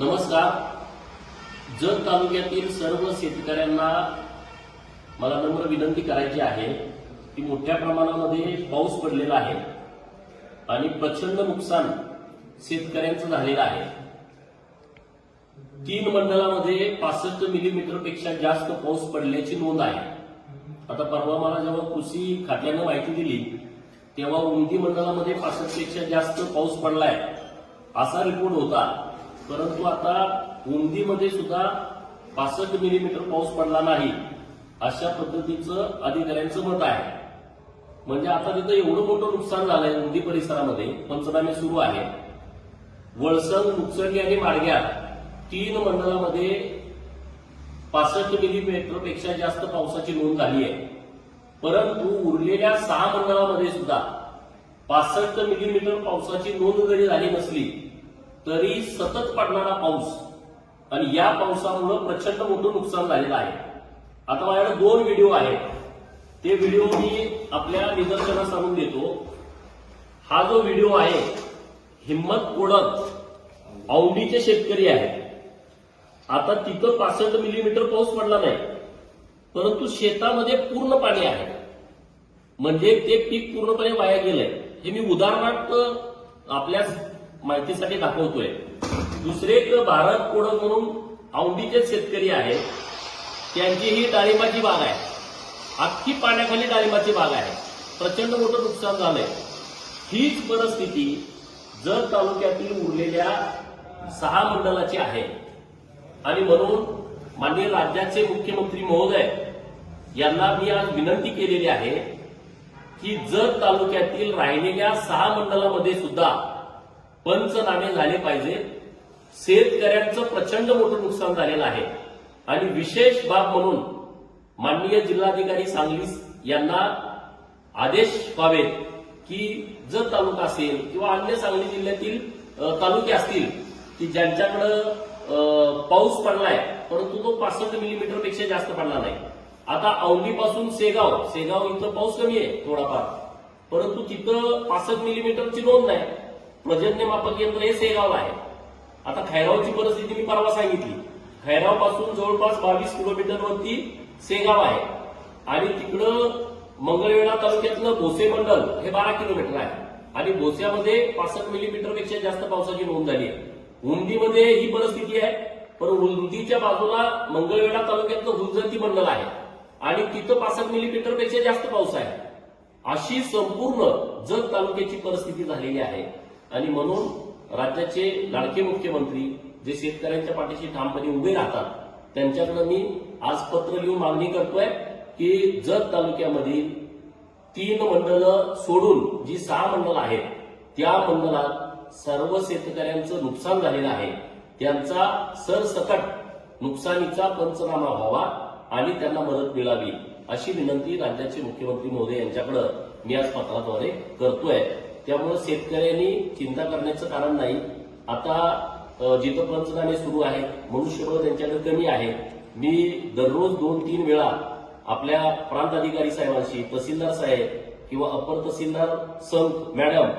नमस्कार. जत तालुक्यातील सर्व शेतकऱ्यांना मला नम्र विनंती करायची आहे की मोठ्या प्रमाणामध्ये पाऊस पडलेला आहे आणि प्रचंड नुकसान शेतकऱ्यांचं झालेलं आहे. तीन मंडळामध्ये पासष्ट मिलीमीटरपेक्षा जास्त पाऊस पडल्याची नोंद आहे. आता परवा मला जेव्हा कृषी खात्यानं माहिती दिली तेव्हा उंदी मंडळामध्ये पासष्टपेक्षा जास्त पाऊस पडलाय असा रिपोर्ट होता. परंतु आता उंदीमध्ये सुद्धा पासष्ट मिलीमीटर पाऊस पडला नाही अशा पद्धतीचं अधिकाऱ्यांचं मत आहे. म्हणजे आता तिथं एवढं मोठं नुकसान झालंय उंदी परिसरामध्ये पंचनामे सुरू आहे. वळसंग मुक्संडी आणि माडग्या तीन मंडळामध्ये पासष्ट मिलीमीटरपेक्षा जास्त पावसाची नोंद झाली आहे. परंतु उरलेल्या सहा मंडळामध्ये सुद्धा पासष्ट मिलीमीटर पावसाची नोंद जरी झाली नसली तरी सतत पडणारा पाऊस आणि या पावसामुळं प्रचंड मोठं नुकसान झालेलं आहे. आता माझ्याकडे दोन व्हिडिओ आहेत. ते व्हिडिओ मी आपल्या निदर्शनास आणून देतो. हा जो व्हिडिओ आहे हिम्मत कोडत औंडीचे शेतकरी आहेत. आता तिथं पासष्ट मिलीमीटर पाऊस पडला नाही परंतु शेतामध्ये पूर्ण पाणी आहे. म्हणजे ते पीक पूर्णपणे वाया गेलंय. हे मी उदाहरणार्थ आपल्या माहितीसाठी दाखवतोय. दुसरे एक भारत कोडक म्हणून औंडीचे शेतकरी आहेत. त्यांची ही डाळिंबाची बाग आहे. अख्खी पाण्याखाली डाळिंबाची बाग आहे. प्रचंड मोठं नुकसान झालंय. हीच परिस्थिती जत तालुक्यातील उरलेल्या सहा मंडळाची आहे. आणि म्हणून माननीय राज्याचे मुख्यमंत्री महोदय यांना मी आज विनंती केलेली आहे की जत तालुक्यातील राहिलेल्या सहा मंडळामध्ये सुद्धा पंचनामे झाले पाहिजे. शेतकऱ्यांचं प्रचंड मोठं नुकसान झालेलं आहे. आणि विशेष बाब म्हणून माननीय जिल्हाधिकारी सांगली यांना आदेश व्हावेत की जर तालुका असेल किंवा अन्य सांगली जिल्ह्यातील तालुके असतील की ज्यांच्याकडं पाऊस पडलाय परंतु तो पासष्ट मिलीमीटरपेक्षा जास्त पडला नाही. आता औंधीपासून सेगाव सेगाव इथं पाऊस कमी आहे थोडाफार. परंतु तिथं पासष्ट मिलीमीटरची नोंद नाही. पर्जन्य मापक यंत्र हे सेगाव आहे. आता खैरावची परिस्थिती मी परवा सांगितली. खैरावपासून जवळपास बावीस किलोमीटरवरती सेगाव आहे. आणि तिकडं मंगळवेढा तालुक्यातलं भोसे मंडल हे बारा किलोमीटर आहे. आणि भोस्यामध्ये पासष्ट मिलीमीटरपेक्षा जास्त पावसाची नोंद झाली आहे. उंदीमध्ये ही परिस्थिती आहे पण उंदीच्या बाजूला मंगळवेढा तालुक्यातलं हुलजंती मंडल आहे. आणि तिथं पासष्ट मिलीमीटरपेक्षा जास्त पाऊस आहे. अशी संपूर्ण जत तालुक्याची परिस्थिती झालेली आहे. आणि म्हणून राज्याचे लाडके मुख्यमंत्री जे शेतकऱ्यांच्या पाठीशी ठामपणे उभे राहतात त्यांच्याकडे मी आज पत्र लिहून मागणी करतोय की जत तालुक्यामधील तीन मंडळ सोडून जी सहा मंडळ आहेत त्या मंडळात सर्व शेतकऱ्यांचं नुकसान झालेलं आहे. त्यांचा सरसकट नुकसानीचा पंचनामा व्हावा आणि त्यांना मदत मिळावी अशी विनंती राज्याचे मुख्यमंत्री महोदय यांच्याकडे मी आज पत्राद्वारे करतोय. त्यामुळे शेतकऱ्यांनी चिंता करण्याचं कारण नाही. आता जिथं पंचनामे सुरू आहेत मनुष्यबळ त्यांच्याकडे कमी आहे. मी दररोज दोन तीन वेळा आपल्या प्रांत अधिकारी साहेबांशी तहसीलदार साहेब किंवा अपर तहसीलदार संत मॅडम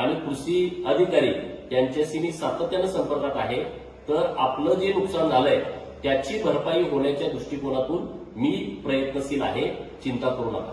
आणि कृषी अधिकारी यांच्याशी मी सातत्यानं संपर्कात आहे. तर आपलं जे नुकसान झालंय त्याची भरपाई होण्याच्या दृष्टिकोनातून मी प्रयत्नशील आहे. चिंता करू नका.